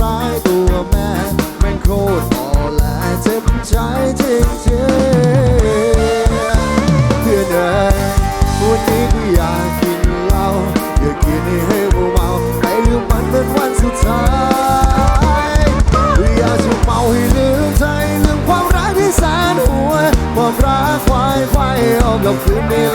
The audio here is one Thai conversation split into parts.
ร้ายตัวแม่แม่งโคตรอ่อนแอเจ็บใจจริงจริงเพื่อนเอยวันนี้กูอยากกินเหล้าอยากกินให้เมาใครลืมมันเป็นวันสุดท้ายอยากจะเมาให้ลืมใจลืมความรักที่แสนหัวความรักควายควายออกกับคืนนี้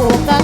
boca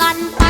ลัน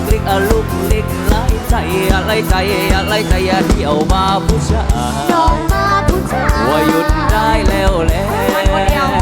กอย่าอีกลิกอะลูกลิกไล่ใจอะไรใจอะไรใจอย่าเที่ยวมาผู้ชาย น้องมาผู้ชายว่าหยุดได้แล้วแหละมันคนเดียว